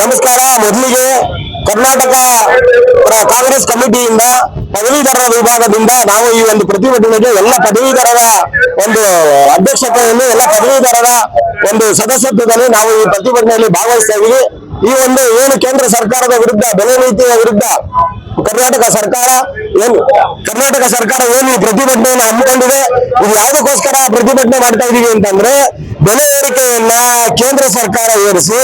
ನಮಸ್ಕಾರ, ಮೊದಲಿಗೆ ಕರ್ನಾಟಕ ಕಾಂಗ್ರೆಸ್ ಕಮಿಟಿಯಿಂದ ಪದವೀಧರರ ವಿಭಾಗದಿಂದ ನಾವು ಈ ಒಂದು ಪ್ರತಿಭಟನೆಗೆ ಎಲ್ಲ ಪದವೀಧರರ ಒಂದು ಅಧ್ಯಕ್ಷತೆಯಲ್ಲಿ, ಎಲ್ಲ ಪದವೀಧರರ ಒಂದು ಸದಸ್ಯತ್ವದಲ್ಲಿ ನಾವು ಈ ಪ್ರತಿಭಟನೆಯಲ್ಲಿ ಭಾಗವಹಿಸ್ತಾ ಈ ಒಂದು ಏನು ಕೇಂದ್ರ ಸರ್ಕಾರದ ವಿರುದ್ಧ, ಬೆಲೆ ನೀತಿಯ ವಿರುದ್ಧ ಕರ್ನಾಟಕ ಸರ್ಕಾರ ಏನು, ಕರ್ನಾಟಕ ಸರ್ಕಾರ ಏನು ಪ್ರತಿಭಟನೆಯನ್ನು ಹಮ್ಮಿಕೊಂಡಿದೆ, ಇದು ಯಾವುದಕ್ಕೋಸ್ಕರ ಪ್ರತಿಭಟನೆ ಮಾಡ್ತಾ ಇದೀವಿ ಅಂತಂದ್ರೆ ಬೆಲೆ ಏರಿಕೆಯನ್ನ ಕೇಂದ್ರ ಸರ್ಕಾರ ಏರಿಸಿ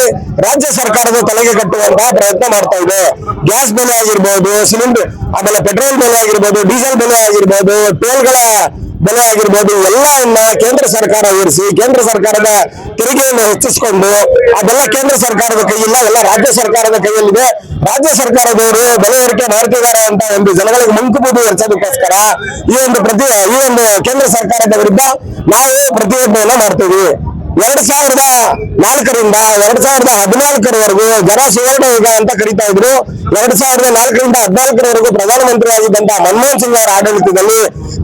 ರಾಜ್ಯ ಸರ್ಕಾರದ ತಲೆಗೆ ಕಟ್ಟುವಂತಹ ಪ್ರಯತ್ನ ಮಾಡ್ತಾ ಇದೆ. ಗ್ಯಾಸ್ ಬೆಲೆ ಆಗಿರ್ಬೋದು, ಸಿಲಿಂಡರ್, ಆಮೇಲೆ ಪೆಟ್ರೋಲ್ ಬೆಲೆ ಆಗಿರ್ಬೋದು, ಡೀಸೆಲ್ ಬೆಲೆ ಆಗಿರ್ಬೋದು, ಟೋಲ್ಗಳ ಬೆಲೆ ಆಗಿರ್ಬೋದು, ಎಲ್ಲವನ್ನ ಕೇಂದ್ರ ಸರ್ಕಾರ ಏರಿಸಿ, ಕೇಂದ್ರ ಸರ್ಕಾರದ ತೆರಿಗೆಯನ್ನು ಹೆಚ್ಚಿಸಿಕೊಂಡು ಅದೆಲ್ಲ ಕೇಂದ್ರ ಸರ್ಕಾರದ ಕೈಯಿಲ್ಲ ಎಲ್ಲ ರಾಜ್ಯ ಸರ್ಕಾರದ ಕೈಯಲ್ಲಿದೆ. ರಾಜ್ಯ ಸರ್ಕಾರದವರು ಬೆಲೆ ಏರಿಕೆ ಮಾಡ್ತಿದ್ದಾರೆ ಅಂತ ಒಂದು ಜನಗಳಿಗೆ ಮಂಕುಬೂದು ಎರ್ಸೋದಕ್ಕೋಸ್ಕರ ಈ ಒಂದು ಪ್ರತಿ, ಈ ಒಂದು ಕೇಂದ್ರ ಸರ್ಕಾರದ ವಿರುದ್ಧ ನಾವು ಪ್ರತಿಭಟನೆಯನ್ನ ಮಾಡ್ತೀವಿ. ಎರಡ್ ಸಾವಿರದ ನಾಲ್ಕರಿಂದ ಎರಡ್ ಸಾವಿರದ ಹದಿನಾಲ್ಕರವರೆಗೂ ಜನ ಸುವರ್ಣ ಯುಗ ಅಂತ ಕರಿತಾ ಇದ್ರು. ಎರಡ್ ಸಾವಿರದ ನಾಲ್ಕರಿಂದ ಹದಿನಾಲ್ಕರವರೆಗೂ ಪ್ರಧಾನಮಂತ್ರಿ ಮನಮೋಹನ್ ಸಿಂಗ್ ಅವರ ಆಡಳಿತದಲ್ಲಿ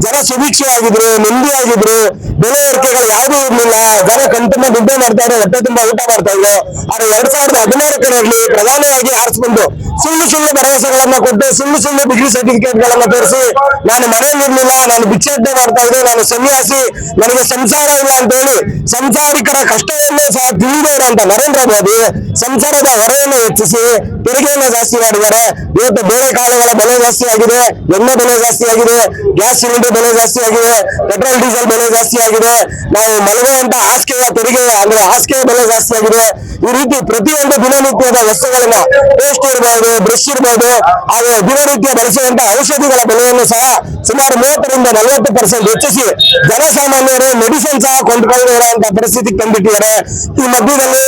ಜನ ಸುಭಿಕ್ಷವಾಗಿದ್ರು, ನೆಮ್ಮದಿಯಾಗಿದ್ರು. ಬೆಲೆ ಏರಿಕೆಗಳು ಯಾವುದೂ ಇರಲಿಲ್ಲ. ಜನ ಕಣ್ತುಂಬ ನಿದ್ದೆ ಮಾಡ್ತಾ ಇದ್ರು, ಹೊಟ್ಟೆ ತುಂಬಾ ಊಟ ಮಾಡ್ತಾ ಇದ್ರು. ಆದ್ರೆ ಎರಡ್ ಸಾವಿರದ ಹದಿನಾಲ್ಕರಲ್ಲಿ ಪ್ರಧಾನಿಯಾಗಿ ಆರಿಸ್ಕೊಂಡು ಸುಳ್ಳು ಸುಳ್ಳು ಭರವಸೆಗಳನ್ನ ಕೊಟ್ಟು ಸುಳ್ಳು ಸುಳ್ಳು ಡಿಗ್ರಿ ಸರ್ಟಿಫಿಕೇಟ್ ಗಳನ್ನ ತೋರಿಸಿ, ನಾನು ಮನೆಯಲ್ಲಿರ್ಲಿಲ್ಲ, ನಾನು ಭಿಕ್ಷಾಟನೆ ಮಾಡ್ತಾ ಇದ್ದೆ, ನಾನು ಸನ್ಯಾಸಿ, ನನಗೆ ಸಂಸಾರ ಇಲ್ಲ ಅಂತ ಹೇಳಿ ಸಂಸಾರಿಕರ ಕಷ್ಟವನ್ನೇ ಸಹ ತಿಳಿದವರಂತ ನರೇಂದ್ರ ಮೋದಿ ಸಂಸಾರದ ಹೊರೆಯನ್ನು ಹೆಚ್ಚಿಸಿ, ತೆರಿಗೆಯನ್ನು ಜಾಸ್ತಿ ಮಾಡಿದ್ದಾರೆ. ಇವತ್ತು ಬೇಳೆಕಾಳುಗಳ ಬೆಲೆ ಜಾಸ್ತಿ ಆಗಿದೆ, ಎಣ್ಣೆ ಬೆಲೆ ಜಾಸ್ತಿ ಆಗಿದೆ, ಗ್ಯಾಸ್ ಸಿಲಿಂಡರ್ ಬೆಲೆ ಜಾಸ್ತಿ ಆಗಿದೆ, ಪೆಟ್ರೋಲ್, ಡೀಸೆಲ್ ಬೆಲೆ ಜಾಸ್ತಿ ಆಗಿದೆ. ನಾವು ಮಲಗುವಂತ ಹಾಸಿಗೆಯ ತೆರಿಗೆ ಅಂದ್ರೆ ಹಾಸಿಗೆಯ ಬೆಲೆ ಜಾಸ್ತಿ ಆಗಿದೆ. ಈ ರೀತಿ ಪ್ರತಿಯೊಂದು ದಿನನಿತ್ಯದ ವಸ್ತುಗಳನ್ನ ಟೇಸ್ಟ್ ಇರಬಹುದು ಬ್ರಷ್ ಇರ್ಬೋದು ಹಾಗೂ ದಿನನಿತ್ಯ ಬಳಸುವಂತ ಔಷಧಿಗಳ ಬೆಲೆಯನ್ನು ಸಹ ಸುಮಾರು ಮೂವತ್ತರಿಂದ ನಲವತ್ತು ಪರ್ಸೆಂಟ್ ಹೆಚ್ಚಿಸಿ ಜನಸಾಮಾನ್ಯರು ಮೆಡಿಸಿನ್ ಸಹ ಕೊಂಡ್ಕೊಳ್ಳುವಂತ ಪರಿಸ್ಥಿತಿಗೆ ತಂದಿಟ್ಟಿದ್ದಾರೆ ಈ ಮಧ್ಯದಲ್ಲಿ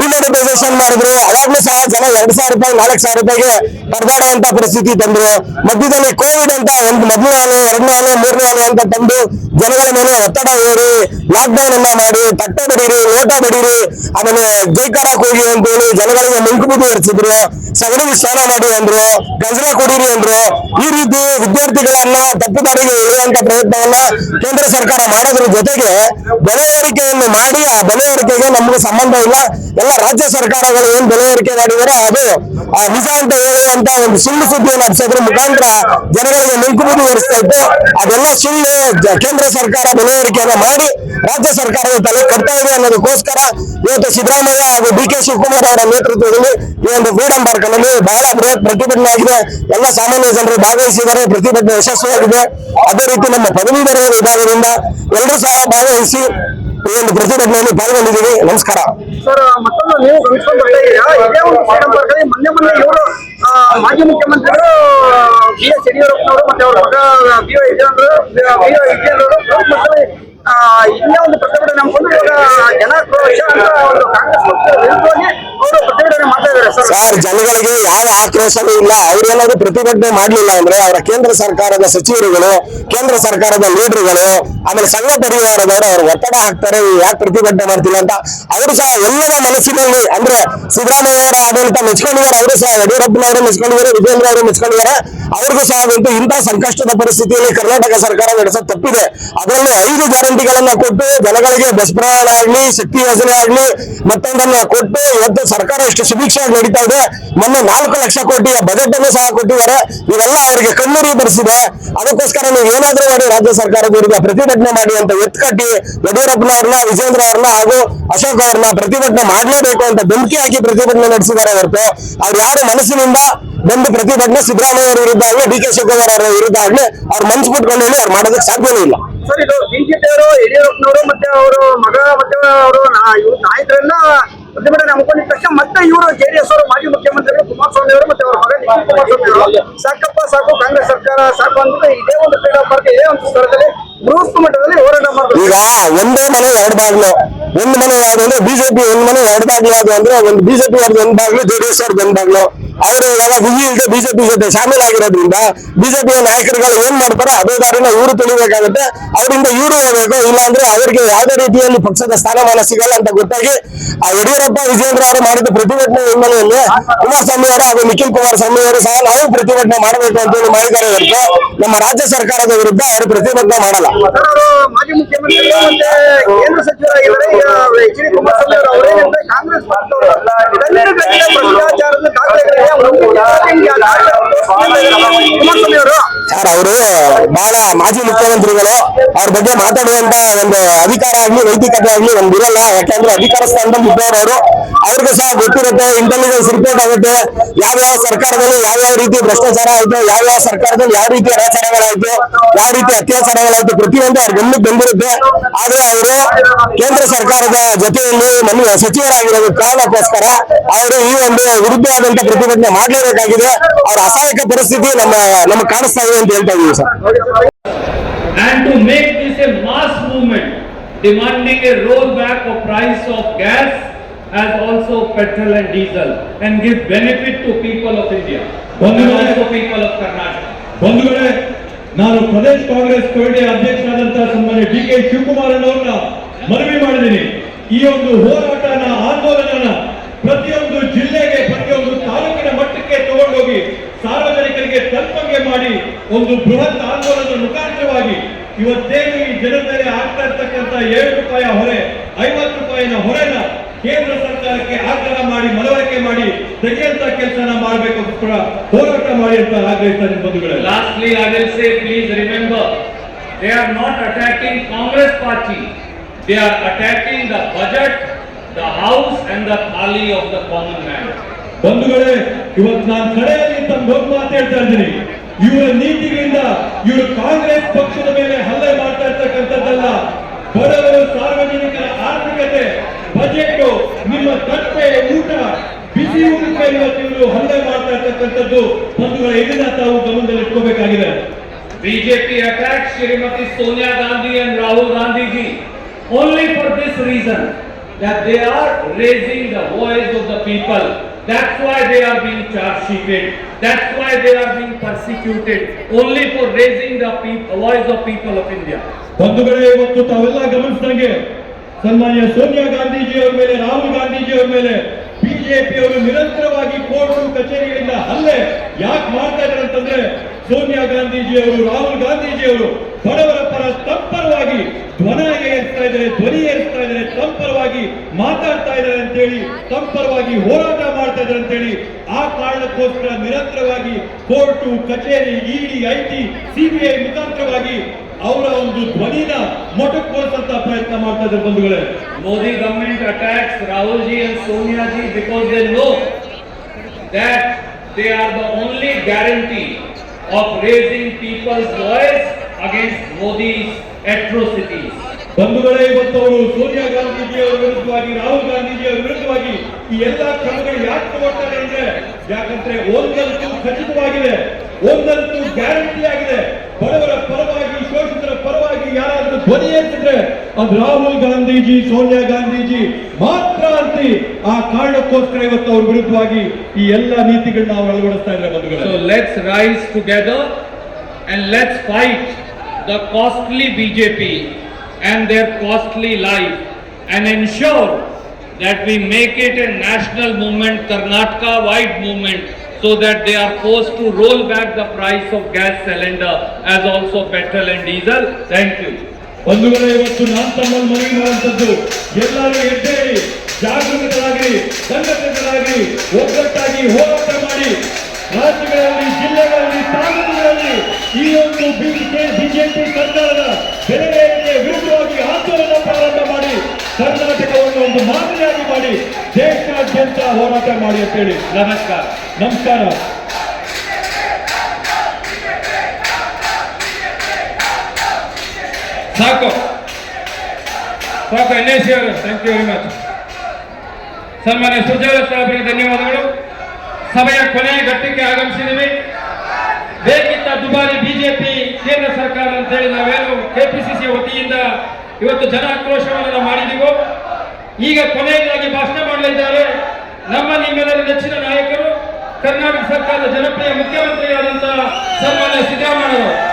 ಡಿಮೋನಿಟೈಸೇಷನ್ ಮಾಡಿದ್ರು. ಅವಾಗ್ಲೂ ಸಹ ಜನ ಎರಡ್ ಸಾವಿರ ರೂಪಾಯಿ, ನಾಲ್ಕು ಸಾವಿರ ರೂಪಾಯಿಗೆ ಪರದಾಡುವಂತ ಪರಿಸ್ಥಿತಿ ತಂದ್ರು ಮಧ್ಯದಲ್ಲಿ ಕೋವಿಡ್ ಅಂತ ಒಂದು ಮೊದಲನೇ ಅಲೆ ಎರಡನೇ ಅಲೆ ಮೂರನೇ ಅಲೆ ಅಂತ ತಂದು ಜನಗಳ ಮೇಲೆ ಒತ್ತಡ ಹೇರಿ ಲಾಕ್ ಡೌನ್ ಅನ್ನ ಮಾಡಿ ತಟ್ಟೆ ಬಡೀರಿ ಲೋಟ ಬಡೀರಿ ಆಮೇಲೆ ಜೈಕಾರ ಹೋಗಿ ಅಂತ ಹೇಳಿ ಜನಗಳಿಗೆ ಮುಂಕುಬುದು ಏರಿಸಿದ್ರು ಸಗಣಿಗೆ ಸ್ನಾನ ಮಾಡಿ ಅಂದ್ರು ಗಂಜಲ ಕುಡೀರಿ ಅಂದ್ರು ಈ ರೀತಿ ವಿದ್ಯಾರ್ಥಿಗಳನ್ನ ತಪ್ಪು ದಾರಿಗೆ ಇಳಿಯುವಂತ ಪ್ರಯತ್ನವನ್ನ ಕೇಂದ್ರ ಸರ್ಕಾರ ಮಾಡೋದ್ರ ಜೊತೆಗೆ ಬೆಲೆ ಏರಿಕೆಯನ್ನು ಮಾಡಿ ಆ ಬೆಲೆ ಏರಿಕೆಗೆ ನಮ್ಗೆ ಸಂಬಂಧ ಇಲ್ಲ ಎಲ್ಲ ರಾಜ್ಯ ಸರ್ಕಾರಗಳು ಏನ್ ಬೆಲೆ ಏರಿಕೆ ಮಾಡಿದಾರೋ ಅದು ಆ ನಿಜ ಅಂತ ಹೇಳುವಂತ ಒಂದು ಸುಳ್ಳು ಸುದ್ದಿಯನ್ನು ಹಬ್ಸೋದ್ರ ಮುಖಾಂತರ ಜನಗಳಿಗೆ ಮುಂಕುಬುದು ಏರಿಸ್ತಾ ಇತ್ತು ಅದೆಲ್ಲ ಸುಳ್ಳು ಜ- ಕೇಂದ್ರ ಸರ್ಕಾರ ಮನವರಿಕೆಯನ್ನು ಮಾಡಿ ರಾಜ್ಯ ಸರ್ಕಾರದ ತಲೆ ಕಟ್ತಾ ಇದೆ ಅನ್ನೋದಕ್ಕೋಸ್ಕರ ಇವತ್ತು ಸಿದ್ದರಾಮಯ್ಯ ಹಾಗೂ ಡಿ ಕೆ ಶಿವಕುಮಾರ್ ಅವರ ನೇತೃತ್ವದಲ್ಲಿ ಈ ಒಂದು ಫ್ರೀಡಂ ಪಾರ್ಕ್ ಅಲ್ಲಿ ಬಹಳ ಬೃಹತ್ ಪ್ರತಿಭಟನೆ ಆಗಿದೆ ಎಲ್ಲ ಸಾಮಾನ್ಯ ಜನರು ಭಾಗವಹಿಸಿದ್ದಾರೆ. ಪ್ರತಿಭಟನೆ ಯಶಸ್ವಿಯಾಗಿದೆ. ಅದೇ ರೀತಿ ನಮ್ಮ ಪದವೀಧರ ವಿಭಾಗದಿಂದ ಎಲ್ಲರೂ ಸಹ ಭಾಗವಹಿಸಿ ಈ ಒಂದು ಪ್ರತಿಭಟನೆಯಲ್ಲಿ ಪಾಲ್ಗೊಂಡಿದ್ದೀವಿ ನಮಸ್ಕಾರ. ಸರ್ ಮತ್ತೊಂದು ನೀವು ಗಮನಿಸ್ಕೊಂಡು ಇದೇ ಒಂದು ಅಲ್ಲಿ ಮೊನ್ನೆ ಮೊನ್ನೆ ಇವರು ಮಾಜಿ ಮುಖ್ಯಮಂತ್ರಿಗಳು, ಬಿ ಎಸ್ ಯಡಿಯೂರಪ್ಪನವರು ಮತ್ತೆ ಅವರ ಮಗ B Y Vijayendra B Y Vijayendra ಇಲ್ಲೇ ಒಂದು ಪ್ರತಿಭಟನೆ ಇವಾಗ ಅಂತ ಒಂದು ಕಾಂಗ್ರೆಸ್ ಪಕ್ಷದ ವಿರುದ್ಧವಾಗಿ ಅವರು ಪ್ರತಿಭಟನೆ ಮಾಡ್ತಾ ಇದ್ದಾರೆ ಸರ್. ಸರ್, ಜನಗಳಿಗೆ ಯಾವ ಆಕ್ರೋಶವೂ ಇಲ್ಲ. ಅವ್ರೇನಾದ್ರು ಪ್ರತಿಭಟನೆ ಮಾಡ್ಲಿಲ್ಲ ಅಂದ್ರೆ ಅವರ ಕೇಂದ್ರ ಸರ್ಕಾರದ ಸಚಿವರುಗಳು, ಕೇಂದ್ರ ಸರ್ಕಾರದ ಲೀಡರ್ಗಳು, ಆಮೇಲೆ ಸಂಘ ಪರಿವಾರದವರು ಅವರು ಒತ್ತಡ ಹಾಕ್ತಾರೆ ಯಾಕೆ ಪ್ರತಿಭಟನೆ ಮಾಡ್ತಿಲ್ಲ ಅಂತ. ಅವರು ಸಹ ಎಲ್ಲರ ಮನಸ್ಸಿನಲ್ಲಿ ಅಂದ್ರೆ ಸಿದ್ದರಾಮಯ್ಯ ಅವರ ಆಡಳಿತ ಮೆಚ್ಕೊಂಡಿದ್ದಾರೆ, ಅವರು ಸಹ ಯಡಿಯೂರಪ್ಪನವರು ಮೆಚ್ಕೊಂಡಿದ್ದಾರೆ ವಿಜೇಂದ್ರ ಅವರು ಮೆಚ್ಕೊಂಡಿದ್ದಾರೆ. ಅವ್ರಿಗೂ ಸಹ ಗೊತ್ತು ಇಂತಹ ಸಂಕಷ್ಟದ ಪರಿಸ್ಥಿತಿಯಲ್ಲಿ ಕರ್ನಾಟಕ ಸರ್ಕಾರ ನಡೆಸೋದು ತಪ್ಪಿದೆ. ಅದರಲ್ಲಿ ಐದು ಗ್ಯಾರಂಟಿಗಳನ್ನ ಕೊಟ್ಟು ಜನಗಳಿಗೆ ಬಸ್ ಪ್ರಯಾಣ ಆಗ್ಲಿ, ಶಕ್ತಿ ಯೋಜನೆ ಆಗ್ಲಿ, ಮತ್ತೊಂದನ್ನ ಕೊಟ್ಟು ಇವತ್ತು ಸರ್ಕಾರ ಎಷ್ಟು ಸುಭಿಕ್ಷವಾಗಿ ನಡೀತಾ ಇದೆ, ಮೊನ್ನೆ ನಾಲ್ಕು ಲಕ್ಷ ಕೋಟಿಯ ಬಜೆಟ್ ಅನ್ನು ಸಹ ಕೊಟ್ಟಿದ್ದಾರೆ. ಇವೆಲ್ಲ ಅವರಿಗೆ ಕಣ್ಣುರಿ ಬರೆಸಿದೆ ಅದಕ್ಕೋಸ್ಕರ ನೀವು ಏನಾದ್ರೂ ಮಾಡಿ ರಾಜ್ಯ ಸರ್ಕಾರದ ವಿರುದ್ಧ ಪ್ರತಿಭಟನೆ ಮಾಡಿ ಅಂತ ಎತ್ಕಟ್ಟಿ ಯಡಿಯೂರಪ್ಪನವ್ರನ್ನ ವಿಜೇಂದ್ರ ಅವ್ರನ್ನ ಹಾಗೂ ಅಶೋಕ್ ಅವ್ರನ್ನ ಪ್ರತಿಭಟನೆ ಮಾಡಲೇಬೇಕು ಅಂತ ಬೆಂಕಿ ಹಾಕಿ ಪ್ರತಿಭಟನೆ ನಡೆಸಿದ್ದಾರೆ ಹೊರತು ಅವ್ರು ಯಾರು ಮನಸ್ಸಿನಿಂದ ಬಂದು ಪ್ರತಿಭಟನೆ ಸಿದ್ದರಾಮಯ್ಯ ಅವರ ವಿರುದ್ಧ ಆಗಲಿ, ಡಿ ಕೆ ಶಿವಕುಮಾರ್ ಅವರ ವಿರುದ್ಧ ಆಗಲಿ ಅವ್ರು ಮನ್ಸು ಬಿಟ್ಕೊಂಡು ಹೇಳಿ ಅವ್ರು ಮಾಡೋದಕ್ಕೆ ಸಾಧ್ಯವೇ ಇಲ್ಲ. ಸರ್ ಇದು ಬಿಜೆಪಿ ಅವರು ಯಡಿಯೂರಪ್ಪನವರು ಮತ್ತೆ ಅವರು ಮಗ, ಮತ್ತೆ ಅವರು ನಾಯಕರನ್ನ ಪ್ರತಿಭಟನೆ ಹಮ್ಮಿಕೊಂಡಿದ ತಕ್ಷಣ ಮತ್ತೆ ಇವರು ಜೆಡಿಎಸ್ ಅವರು, ಮಾಜಿ ಮುಖ್ಯಮಂತ್ರಿಗಳು ಕುಮಾರಸ್ವಾಮಿ ಅವರು ಮತ್ತೆ ಅವರ ಮಗ ನಿಖಿಲ್ ಕುಮಾರಸ್ವಾಮಿ ಅವರು. ಸಾಕಪ್ಪ, ಸಾಕು ಕಾಂಗ್ರೆಸ್ ಸರ್ಕಾರ, ಸಾಕು ಅಂತ ಇದೇ ಒಂದು ಫ್ರೀಡಂ ಪಾರ್ಕ್ ಇದೇ ಒಂದು ಸ್ಥಳದಲ್ಲಿ ಬೃಹತ್ ಮಟ್ಟದಲ್ಲಿ ಹೋರಾಟ ಮಾಡ್ತಾರೆ ಈಗ ಒಂದೇ ಮನೆ, ಎರಡು ಬಾಗ್ಲು. ಒಂದು ಮನೆ ಯಾವ್ದು ಅಂದ್ರೆ ಬಿಜೆಪಿ ಒಂದು ಮನೆ, ಎರಡು ಬಾಗ್ಲು ಯಾವ್ದು ಅಂದ್ರೆ ಒಂದು ಬಿಜೆಪಿ ಅವ್ರದ್ದು ಒಂದ್ ಬಾಗ್ಲು ಜೆಡಿಎಸ್ ಅವ್ರದ್ದು ಒಂದ್ ಬಾಗ್ಲು. ಅವರು ಇವಾಗ ಹುಗಿ ಇಲ್ಲದೆ ಬಿಜೆಪಿ ಜೊತೆ ಶಾಮೀಲ್ ಆಗಿರೋದ್ರಿಂದ ಬಿಜೆಪಿಯ ನಾಯಕರುಗಳು ಏನ್ ಮಾಡ್ತಾರೆ ಅದೇ ದಾರಿನ ಇವರು ತಿಳಿಬೇಕಾಗುತ್ತೆ. ಅವರಿಂದ ಇವರು ಹೋಗ್ಬೇಕು ಇಲ್ಲಾಂದ್ರೆ ಅವರಿಗೆ ಯಾವುದೇ ರೀತಿಯಲ್ಲಿ ಪಕ್ಷದ ಸ್ಥಾನಮಾನ ಸಿಗಲ್ಲ ಅಂತ ಗೊತ್ತಾಗಿ ಆ ಯಡಿಯೂರಪ್ಪ ವಿಜೇಂದ್ರ ಅವರು ಮಾಡಿದ ಪ್ರತಿಭಟನೆ ಹಿನ್ನೆಲೆಯಲ್ಲಿ ಕುಮಾರಸ್ವಾಮಿ ಅವರು ಹಾಗೂ ನಿಖಿಲ್ ಕುಮಾರಸ್ವಾಮಿ ಅವರು ಸಹ ನಾವು ಪ್ರತಿಭಟನೆ ಮಾಡಬೇಕು ಅಂತ ಹೇಳಿ ಮಾಡಿದ್ದಾರೆ ಹೊರತು ನಮ್ಮ ರಾಜ್ಯ ಸರ್ಕಾರದ ವಿರುದ್ಧ ಅವರು ಪ್ರತಿಭಟನೆ ಮಾಡಲ್ಲ. ಮಾಜಿ ಮುಖ್ಯಮಂತ್ರಿ ಕೇಂದ್ರ ಎಚ್ ಡಿ ಕುಮಾರಸ್ವಾಮಿ ಅವರು ಅವರೇನಂದ್ರೆ ಕಾಂಗ್ರೆಸ್ ಪಕ್ಷದವರು ಕಲ್ಲಿನ ಭ್ರಷ್ಟಾಚಾರದ ದಾಖಲೆಗಳಿವೆ ಒಂದು ನಿಮ್ಗೆ ಆ ದಾಖಲೆ ತೋರಿಸ್ತಿದ್ದಾರೆ ಕುಮಾರಸ್ವಾಮಿ ಅವರು ಸರ್ ಅವರು ಬಹಳ ಮಾಜಿ ಮುಖ್ಯಮಂತ್ರಿಗಳು ಅವ್ರ ಬಗ್ಗೆ ಮಾತಾಡುವಂತ ಒಂದು ಅಧಿಕಾರ ಆಗ್ಲಿ, ನೈತಿಕತೆ ಆಗ್ಲಿ ಒಂದು ಇರಲ್ಲ. ಯಾಕಂದ್ರೆ ಅಧಿಕಾರ ಸ್ಥಾನದಲ್ಲಿ ಇದ್ದವರು ಅವ್ರಿಗೆ ಸಹ ಗೊತ್ತಿರುತ್ತೆ ಇಂಟೆಲಿಜೆನ್ಸ್ ರಿಪೋರ್ಟ್ ಆಗುತ್ತೆ. ಯಾವ ಯಾವ ಸರ್ಕಾರದಲ್ಲಿ ಯಾವ ಯಾವ ರೀತಿ ಭ್ರಷ್ಟಾಚಾರ ಆಯ್ತು ಯಾವ ಸರ್ಕಾರದಲ್ಲಿ ಯಾವ ರೀತಿ ಅನಾಚಾರಗಳಾಯ್ತು, ಯಾವ ರೀತಿ ಅತ್ಯಾಚಾರಗಳಾಯ್ತು ಪ್ರತಿಯೊಂದು ಅವ್ರ ಗಮನಕ್ಕೆ ಬಂದಿರುತ್ತೆ. ಆದ್ರೆ ಅವರು ಕೇಂದ್ರ ಸರ್ಕಾರದ ಜೊತೆಯಲ್ಲಿ ನಮ್ಮ ಸಚಿವರಾಗಿರೋದು ಕಾರಣಕ್ಕೋಸ್ಕರ ಅವರು ಈ ಒಂದು ವಿರುದ್ಧವಾದಂತ ಪ್ರತಿಭಟನೆ ಮಾಡಲೇಬೇಕಾಗಿದೆ. ಅವರ ಅಸಹಾಯಕ ಪರಿಸ್ಥಿತಿ ನಮ್ಮ ನಮಗೆ ಕಾಣಿಸ್ತಾ ಇದೆ ಅಂತ ಹೇಳ್ತಾ ಇದೀವಿ sir. and to make this a mass movement demanding a rollback of price of gas as also petrol and diesel and give benefit to people of India and also people of Karnataka. ಬಂಧುಗಳೇ ನಾನು ಪ್ರದೇಶ Congress committee ಅಧ್ಯಕ್ಷರಾದಂತಹ ಸನ್ಮಾನ್ಯ D K Shivakumar ಅವರನ್ನ ಮನವಿ ಮಾಡಿದ್ದೀನಿ ಈ ಒಂದು ಹೋರಾಟನ ಆಂದೋಲನನ ಪ್ರತಿಯೊಂದು ಜಿಲ್ಲೆಗೆ ಪ್ರತಿಯೊಂದು ತಾಲೂಕಿನ ಮಟ್ಟಕ್ಕೆ ತಗೊಂಡೋಗಿ ಸಾರ್ವಜನಿಕರಿಗೆ ತಲುಪಂಗೆ ಮಾಡಿ ಒಂದು ಬೃಹತ್ ಆಂದೋಲನದ ಮುಖಾಂತರವಾಗಿ ಇವತ್ತೇನು ಈ ಜನರ ಮೇಲೆ ಆಗ್ತಾ ಇರ್ತಕ್ಕಂಥ ಏಳು ರೂಪಾಯಿ ಹೊರೆ ಐವತ್ತು ರೂಪಾಯಿನ ಹೊರೆನ ಕೇಂದ್ರ ಸರ್ಕಾರಕ್ಕೆ ಆಗ್ರಹ ಮಾಡಿ ಮನವರಿಕೆ ಮಾಡಿ ತೆಗೆಯಂತ ಕೆಲಸ ಮಾಡಬೇಕು ಕೂಡ ಹೋರಾಟ ಮಾಡಿ ಅಂತ ಆಗ್ರಹಿಸ್ತಾರೆ ಬಂಧುಗಳೇ lastly I will say please remember they are not attacking Congress party they are attacking the budget the house and the ಖಾಲಿ ಆಫ್ ದ common man. ಬಂಧುಗಳೇ ಇವತ್ತು ನಾನು ಕಡೆಯಲ್ಲಿ ತಮ್ಮ ಒಂದು ಮಾತಾಡ್ತಾ ಇದ್ದೀನಿ ಇವರ ನೀತಿಗಳಿಂದ ಇವರು ಕಾಂಗ್ರೆಸ್ ಪಕ್ಷದ ಮೇಲೆ ಹಲ್ಲೆ ಮಾಡ್ತಾ ಇರ್ತಕ್ಕಂಥದ್ದಲ್ಲ, ಬಡವರು ಸಾರ್ವಜನಿಕರ ಆರ್ಥಿಕತೆ ಬಜೆಟ್ ನಿಮ್ಮ ತಟ್ಟೆ, ಊಟ, ಬಿಸಿ ಊಟ ಇವತ್ತು ಹಲ್ಲೆ ಮಾಡ್ತಾ ಇರ್ತಕ್ಕಂಥದ್ದು ಬಂಧುಗಳ ಇದನ್ನ ತಾವು ಗಮನದಲ್ಲಿ ಇಟ್ಕೋಬೇಕಾಗಿದೆ BJP attack Shrimati Sonia Gandhi and Rahul Gandhi only for this reason they are raising the voice of the people. That's why they are being charge sheeted. That's why they are being persecuted only for raising the pe- voice of people of India. ಬಂಧುಗಳೇ ಇವತ್ತು ತಾವೆಲ್ಲ ಗಮನಿಸಿದಂಗೆ ಸನ್ಮಾನ್ಯ ಸೋನಿಯಾ ಗಾಂಧೀಜಿ ಅವರ ಮೇಲೆ ರಾಹುಲ್ ಗಾಂಧೀಜಿ ಅವರ ಮೇಲೆ BJP ಅವರು ನಿರಂತರವಾಗಿ ಕೋರ್ಟ್ ಕಚೇರಿಗಳಿಂದ ಹಲ್ಲೆ ಯಾಕೆ ಮಾಡ್ತಾ ಇದ್ದಾರೆ ಅಂತಂದ್ರೆ ಸೋನಿಯಾ ಗಾಂಧೀಜಿ ಅವರು ರಾಹುಲ್ ಗಾಂಧೀಜಿ ಅವರು ಬಡವರ ಪರ ತಪ್ಪರವಾಗಿ ಧ್ವನ ಏರಿಸ್ತಾ ಇದ್ದಾರೆ, ಧ್ವನಿ ಏರಿಸ್ತಾ ಇದ್ದಾರೆ, ತಂಪರವಾಗಿ ಮಾತಾಡ್ತಾ ಇದ್ದಾರೆ ಅಂತೇಳಿ, ತಂಪರವಾಗಿ ಹೋರಾಟ ಮಾಡ್ತಾ ಇದ್ದಾರೆ ಅಂತೇಳಿ ಆ ಕಾರಣಕ್ಕೋಸ್ಕರ ನಿರಂತರವಾಗಿ ಕೋರ್ಟು, ಕಚೇರಿ, ಇಡಿ, ಐಟಿ, ಸಿಬಿಐ ಮುಖಾಂತರವಾಗಿ ಅವರ ಒಂದು ಧ್ವನಿನ ಮೊಟಕ್ಕೋಸಂತ ಪ್ರಯತ್ನ ಮಾಡ್ತಾ ಇದ್ದಾರೆ ಬಂಧುಗಳೇ. Modi government attacks Rahul ji Sonia ji because they know that they are the only guarantee of raising people's voice against Modi atrocity ಬಂಧುಗಳೇ ಇವತ್ತು ಅವರು ಸೋನಿಯಾ ಗಾಂಧೀಜಿ ಅವರ ವಿರುದ್ಧವಾಗಿ ರಾಹುಲ್ ಗಾಂಧೀಜಿ ಅವರ ವಿರುದ್ಧವಾಗಿ ಈ ಎಲ್ಲ ಕ್ರಮಗಳು ಯಾಕೆ ತಗೋತಾರೆ ಅಂದ್ರೆ ಯಾಕಂದ್ರೆ ಒಂದಂತೂ ಖಚಿತವಾಗಿದೆ ಒಂದಂತೂ ಗ್ಯಾರಂಟಿ ಆಗಿದೆ. ಧ್ವನಿ ಎತ್ತಿದ್ರೆ ಅದು ರಾಹುಲ್ ಗಾಂಧೀಜಿ ಸೋನಿಯಾ ಗಾಂಧೀಜಿ ಮಾತ್ರ ಅಂತ ಆ ಕಾರಣಕ್ಕೋಸ್ಕರ ಇವತ್ತು ಅವ್ರ ವಿರುದ್ಧವಾಗಿ ಈ ಎಲ್ಲ ನೀತಿಗಳನ್ನ ನಾವು ಅಳವಡಿಸ್ತಾ ಇದ್ದಾರೆ ಬಂಧುಗಳೇ So let's rise together and let's fight the costly BJP and their costly life and ensure that we make it a national movement, Karnataka wide movement, so that they are forced to roll back the price of gas cylinder as also petrol and diesel. Thank you. ಬಂಧುಗಳೇ ಇವತ್ತು ನಾನು ತಮ್ಮಲ್ಲಿ ಮನವಿ ಮಾಡುವಂಥದ್ದು, ಎಲ್ಲರೂ ಎದ್ದೇಳಿ ಜಾಗೃತರಾಗಿ ಸಂಘಟಿತರಾಗಿ ಒಗ್ಗಟ್ಟಾಗಿ ಹೋರಾಟ ಮಾಡಿ, ರಾಜ್ಯಗಳಲ್ಲಿ, ಜಿಲ್ಲೆಗಳಲ್ಲಿ, ತಾಲೂಕುಗಳಲ್ಲಿ ಈ ಒಂದು ಬಿಜೆಪಿ ಸರ್ಕಾರದ ಏರಿಕೆಯ ವಿರುದ್ಧವಾಗಿ ಆಂದೋಲನ ಪ್ರಾರಂಭ ಮಾಡಿ, ಕರ್ನಾಟಕವನ್ನು ಒಂದು ಮಾದರಿಯಾಗಿ ಮಾಡಿ, ದೇಶಾದ್ಯಂತ ಹೋರಾಟ ಮಾಡಿ ಅಂತೇಳಿ ನಮಸ್ಕಾರ. ನಮಸ್ಕಾರ. ಸಾಕು ಸಾಕು ಎನ್ ಅವರು ಥ್ಯಾಂಕ್ ಯು ವೆರಿ ಮಚ್ ಸನ್ಮಾನ್ಯ ಸುಜಾತ ಸಾಹೇಬರಿಗೆ ಧನ್ಯವಾದಗಳು ಸಭೆಯ ಕೊನೆಯ ಘಟ್ಟಕ್ಕೆ ಆಗಮಿಸಿದ್ದೀವಿ ಬೇಕಿದ್ದ ದುಬಾರಿ ಬಿಜೆಪಿ ಕೇಂದ್ರ ಸರ್ಕಾರ ಅಂತೇಳಿ ನಾವೇನು ಕೆಪಿಸಿಸಿ ವತಿಯಿಂದ ಇವತ್ತು ಜನ ಆಕ್ರೋಶವನ್ನು ಮಾಡಿದೀವೋ ಈಗ ಕೊನೆಯದಾಗಿ ಭಾಷಣ ಮಾಡಲಿದ್ದಾರೆ ನಮ್ಮ ನಿಮ್ಮೆಲ್ಲರ ನೆಚ್ಚಿನ ನಾಯಕರು ಕರ್ನಾಟಕ ಸರ್ಕಾರದ ಜನಪ್ರಿಯ ಮುಖ್ಯಮಂತ್ರಿಗಳಾದಂತಹ ಸನ್ಮಾನ್ಯ ಸಿದ್ದರಾಮಯ್ಯವರು